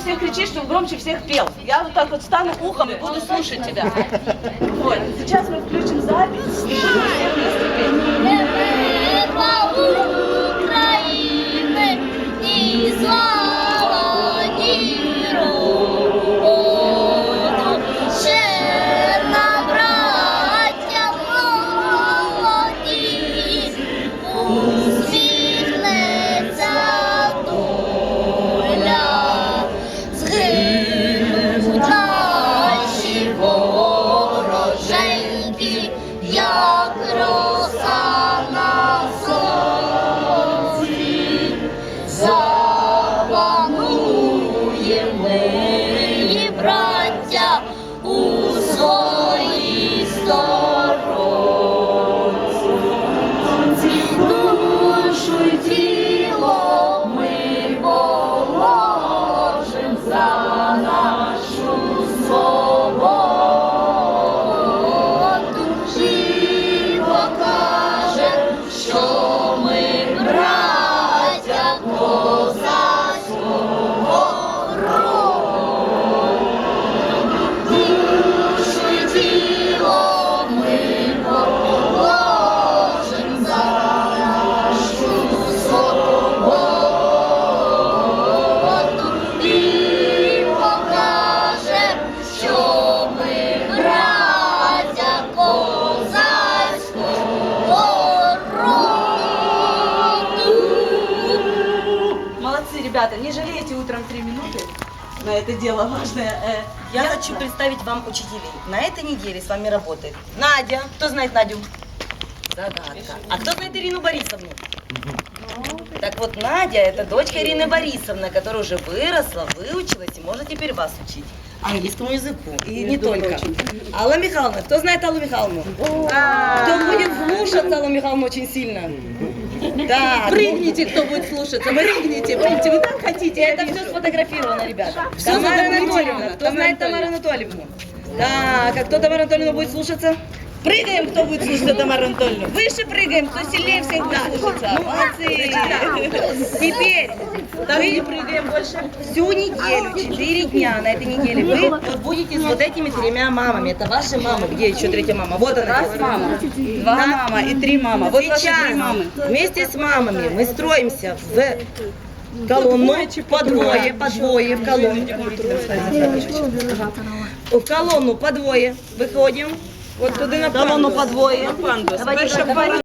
всех кричишь, чтобы громче всех пел. Я вот так вот стану ухом и буду слушать тебя. Вот. Сейчас мы включим запись. Pro Молодцы, ребята. Не жалеете утром три минуты на это дело важное. Э, Я хочу представить вам учителей. На этой неделе с вами работает Надя. Кто знает Надю? Загадка. А кто знает Ирину Борисовну? Так вот, Надя – это дочка Ирины Борисовны, которая уже выросла, выучилась и может теперь вас учить английскому языку. И не только. Алла Михайловна. Кто знает Аллу Михайловну? Кто будет слушаться Аллу Михайловну очень сильно? Да. Прыгните, кто будет слушаться. Прыгните, прыгните. Вы так хотите? Это все сфотографировано, ребята. Всё Тамара. Анатольевна. Кто знает Тамару Анатольевну? Так, а кто Тамару Анатольевну будет слушаться? Прыгаем, кто будет слушаться Тамару Анатольевну. Выше прыгаем, кто сильнее всех будет слушаться. Молодцы. Теперь вы прыгаем больше. Всю неделю, 4 дня на этой неделе вы будете с вот этими тремя мамами. Это ваши мамы. Где еще третья мама? Вот она. Раз мама. Два мама и три мама. Вот ваши три мамы. вместе с мамами мы строимся в колонну по двое, по двое в колонну. В колонну по двое выходим. Вот туда на двое. Давайте,